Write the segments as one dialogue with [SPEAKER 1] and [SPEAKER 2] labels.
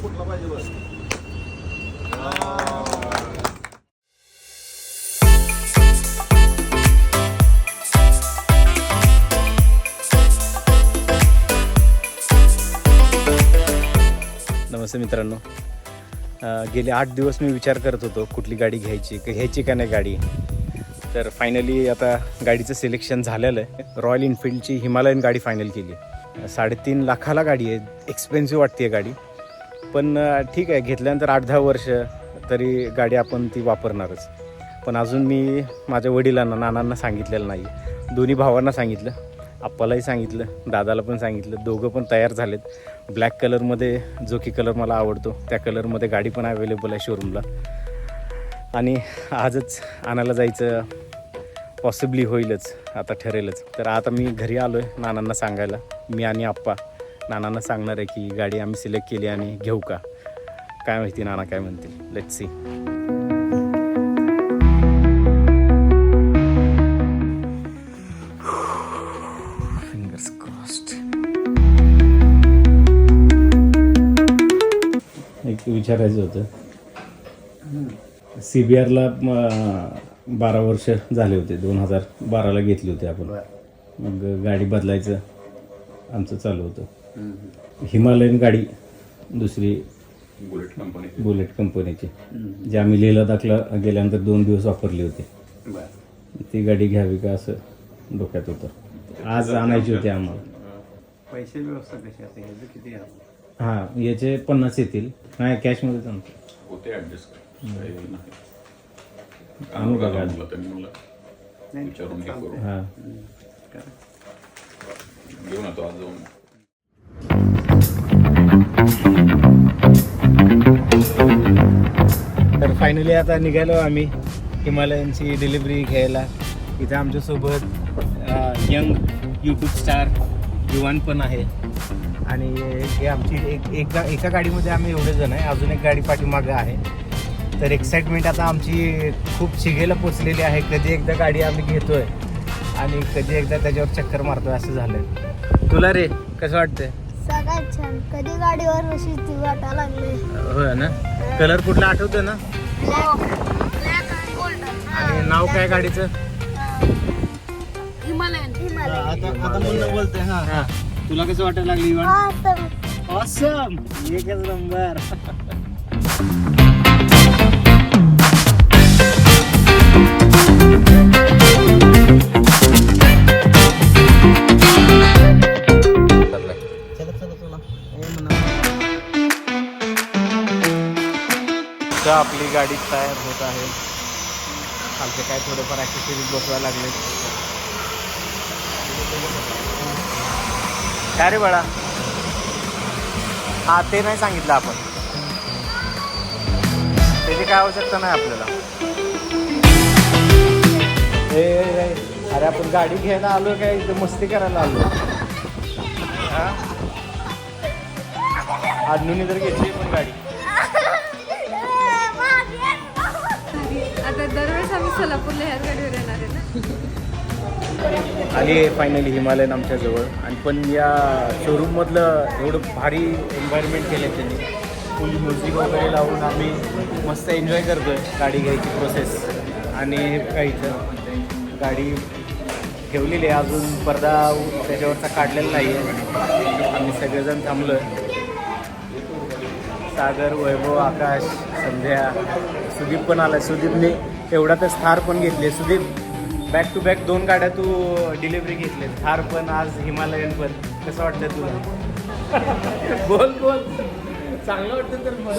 [SPEAKER 1] फुटला पाहिजे बस
[SPEAKER 2] नमस्ते मित्रांनो. गेले आठ दिवस मी विचार करत होतो कुठली गाडी घ्यायची का घ्यायची का नाही गाडी. तर फायनली आता गाडीचं सिलेक्शन झालेलं आहे. रॉयल एनफिल्डची हिमालयन गाडी फायनल केली साडेतीन लाखाला गाडी आहे. एक्सपेन्सिव्ह वाटते आहे गाडी. पण ठीक आहे घेतल्यानंतर आठ दहा वर्ष तरी गाडी आपण ती वापरणारच. पण अजून मी माझ्या वडिलांना नानांना सांगितलेलं नाही. दोन्ही भावांना सांगितलं आप्पालाही सांगितलं दादाला पण सांगितलं दोघं पण तयार झालेत. ब्लॅक कलरमध्ये जो की कलर मला आवडतो त्या कलरमध्ये गाडी पण अवेलेबल आहे शोरूमला. आणि आजच आणायला जायचं पॉसिबली होईलच आता ठरेलच. तर आता मी घरी आलो आहे नानांना सांगायला मी आणि आप्पा. नानांना सांगणार आहे की गाडी आम्ही सिलेक्ट केली आणि घेऊ का? काय माहिती नाना काय म्हणतील. लेट सी फिंगर्स क्रॉस्ड एक विचारायचं होतं. सी बी आरला बारा वर्ष झाले होते. दोन हजार बाराला घेतली होती आपण. मग गाडी बदलायचं आमचं चालू होतं. हिमालयन गाडी दुसरी
[SPEAKER 1] बुलेट कंपनी.
[SPEAKER 2] बुलेट कंपनीची जी आम्ही लेह लडाखला गेल्यानंतर दोन दिवस वापरली होती. ती गाडी घ्यावी का असं डोक्यात होतं. आज आणायची होती आम्हाला.
[SPEAKER 3] पैसे व्यवस्था कशी असते? ह्याचं किती आहे?
[SPEAKER 2] हां याचे पन्नास येतील. नाही कॅशमध्येच आणतो.
[SPEAKER 1] होते ऍडजस्ट नाही.
[SPEAKER 2] आणू का गाडी?
[SPEAKER 1] म्हणलं त्यांनी म्हणलं विचारून करू.
[SPEAKER 2] हां.
[SPEAKER 1] घेऊन येतो आज जाऊन.
[SPEAKER 2] तर फायनली आता निघालो आम्ही हिमालयनची डिलिव्हरी घ्यायला. इथं आमच्यासोबत यंग यूट्यूब स्टार युवान पण आहे. आणि हे आमची एक एका एका गाडीमध्ये आम्ही एवढे जण आहे. अजून एक गाडी पाठीमागं आहे. तर एक्साइटमेंट आता आमची खूप शिगेला पोचलेली आहे. कधी एकदा गाडी आम्ही घेतोय आणि कधी एकदा त्याच्यावर चक्कर मारतोय असं झालंय. तुला रे कसं वाटतंय?
[SPEAKER 4] सगळ्यात छान. कधी गाडीवर बशी ती वाटा लागले
[SPEAKER 2] होय ना? कलर कुठला आठवतोय ना? आणि नाव काय गाडीचं?
[SPEAKER 4] हिमालयन
[SPEAKER 3] आता बोलते हा.
[SPEAKER 2] तुला कसं वाटायला लागली इव्हन. ऑसम एकच नंबर आपली गाडी तयार होत आहे. खालचे काय थोडेफार ॲक्सेसरीज बसवायला लागले. काय रे बाळा? हा ते नाही सांगितलं आपण. त्याची काय आवश्यकता नाही आपल्याला. ए, अरे आपण गाडी घ्यायला आलो काय? इथं मस्ती करायला आलो हा? आडणून तर घेतली पण गाडी.
[SPEAKER 5] सोलापूरला गाडीवर येणार आहे ना?
[SPEAKER 2] आली आहे फायनली हिमालयन आमच्या जवळ आणि पण या शोरूममधलं एवढं भारी एन्व्हायरमेंट केलं त्यांनी. फुल म्युझिक वगैरे लावून आम्ही मस्त एन्जॉय करतो आहे गाडी घ्यायची प्रोसेस आणि हे गाडी ठेवलेली आहे. अजून पडदा त्याच्यावरचा काढलेला नाही आहे आम्ही सगळेजण थांबलो आहे सागर वैभव आकाश संध्या सुदीप पण आला सुदीपने एवढ्यातच थार पण घेतली. सुदीप बॅक टू बॅक दोन गाड्या तू डिलिव्हरी घेतले थार पण आज हिमालयन पण. कसं वाटतं तुला? बोल बोल. चांगलं वाटतं तर बोल.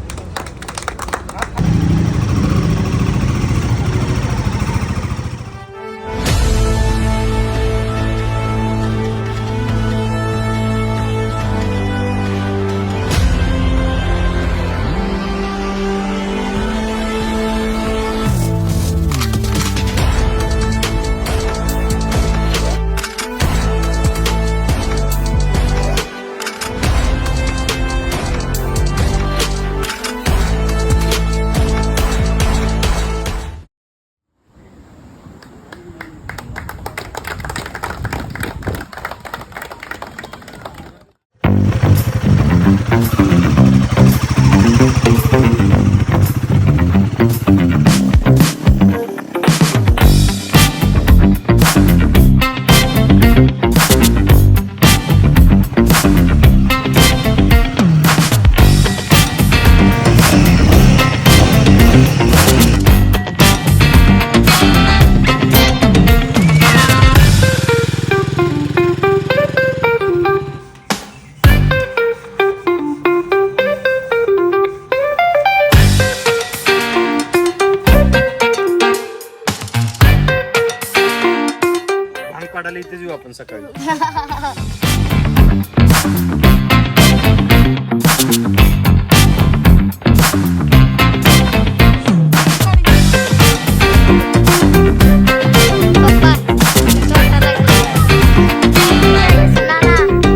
[SPEAKER 2] पाडायला इथेच येऊ आपण सकाळी.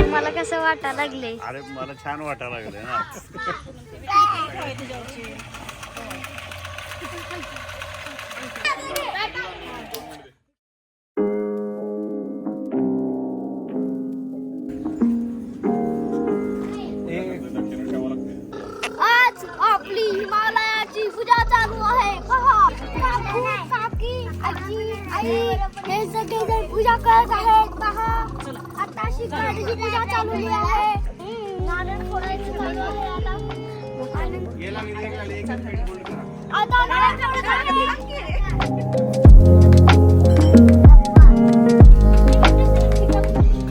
[SPEAKER 4] मला कसं लागले
[SPEAKER 2] अरे मला छान वाटायला लागले ना.
[SPEAKER 4] पूजा करत आहेत पहा आता शिकारीची पूजा चालू आहे. नारळ फोडायचं चालू आहे आता. आता नारळ फोडायचं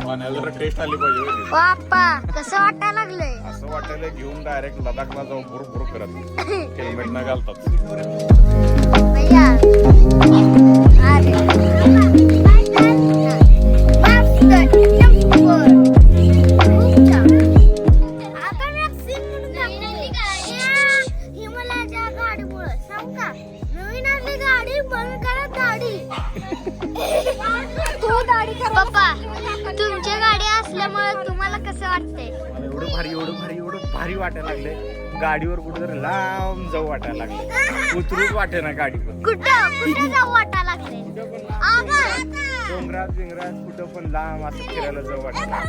[SPEAKER 1] पाण्याला जरा टेस्ट आली पाहिजे होय ती.
[SPEAKER 4] बाप्पा कसं वाटायला लागलंय?
[SPEAKER 1] असं वाटायला घेऊन डायरेक्ट लडाखला जाऊन भुर भुर करत. हेल्मेट न घालतात.
[SPEAKER 4] कसं वाटतंय.
[SPEAKER 2] मला एवढं भारी एवढं भारी एवढं भारी वाटायला लागले गाडीवर कुठेतरी लांब जाऊ वाटायला लागले उतरूच वाटे ना गाडीवर.
[SPEAKER 4] कुठं? कुठं जाऊ वाटायला लागले आगं.
[SPEAKER 2] डोंगरात बिंगरात कुठं पण लांब असं फिरायला जाऊ वाटायला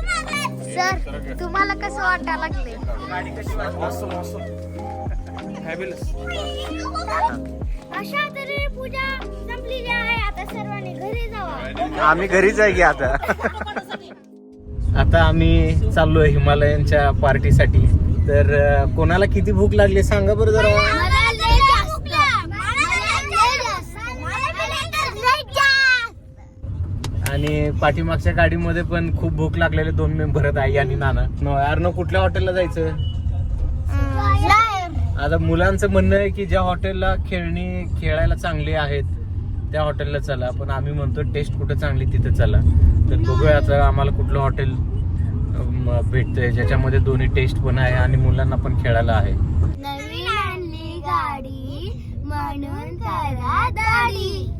[SPEAKER 4] सर तुम्हाला कसं वाटायला लागले
[SPEAKER 2] गाडी कशी वाटली? मस्त मस्त. फॅबिलस
[SPEAKER 4] अशा तरी पूजा संपलेली आहे. आता सर्वांनी घरी जावा.
[SPEAKER 2] आम्ही घरीच आहे की आता? आता आम्ही चाललोय हिमालयनच्या पार्टीसाठी. तर कोणाला किती भूक लागली सांगा बरं जरा. आणि पाठीमागच्या गाडीमध्ये पण खूप भूक लागलेले दोन मेंबर आहेत आई आणि नाना. न यार कुठल्या हॉटेलला जायचं? आता मुलांचं म्हणणं आहे की ज्या हॉटेलला खेळणी खेळायला चांगली आहेत त्या हॉटेलला चला. पण आम्ही म्हणतो टेस्ट कुठं चांगली तिथे चला. तर बघूया आता आम्हाला कुठलं हॉटेल भेटतंय. ज्याच्यामध्ये दोन्ही टेस्ट पण आहे आणि मुलांना पण खेळायला आहे.
[SPEAKER 4] नवीन आणली गाडी म्हणून करा दाढी.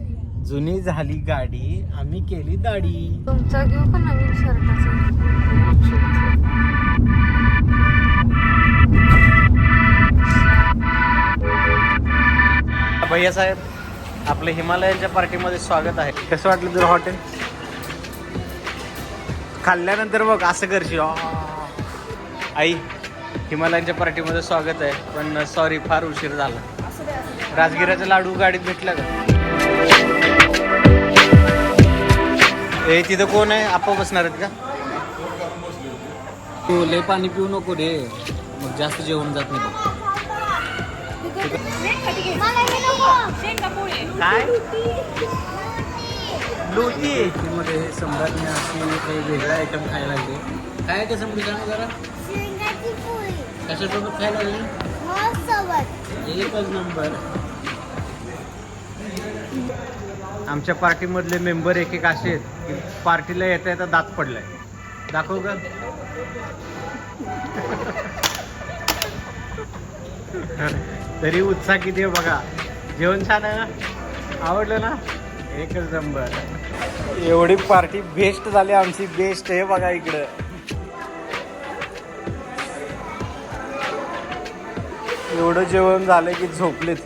[SPEAKER 2] जुनी झाली गाडी आम्ही केली दाढी.
[SPEAKER 5] तुमचा घेऊ का नवीन शर्टाचा?
[SPEAKER 2] भैया साहेब आपलं हिमालयाच्या पार्टीमध्ये स्वागत आहे. कसं वाटलं तुला हॉटेल? खाल्ल्यानंतर बघ असं करशी. आई हिमालयाच्या पार्टीमध्ये स्वागत आहे पण सॉरी फार उशीर झाला. राजगिराचा लाडू गाडीत भेटला का? ए तिथं कोण आहे? आप्पा बसणार आहेत का?
[SPEAKER 3] तू लय पाणी पिऊ नको रे. मग जास्त जेवण जात नाही
[SPEAKER 2] काय? होती
[SPEAKER 3] मध्ये सम्राटने अशी काही वेगळा आयटम खायला लागले काय कसं पुढे सांग जरा कशासोबत खायला लागली? एकच नंबर.
[SPEAKER 2] आमच्या पार्टीमधले मेंबर एक एक असे आहेत की पार्टीला येता येता दात पडलाय. दाखव ग. तरी उत्साह किती आहे बघा. जेवण छान आहे ना? आवडलं ना? एकच नंबर. एवढी पार्टी बेस्ट झाली आमची बेस्ट हे बघा इकडं. एवढं जेवण झालं की झोपलेत.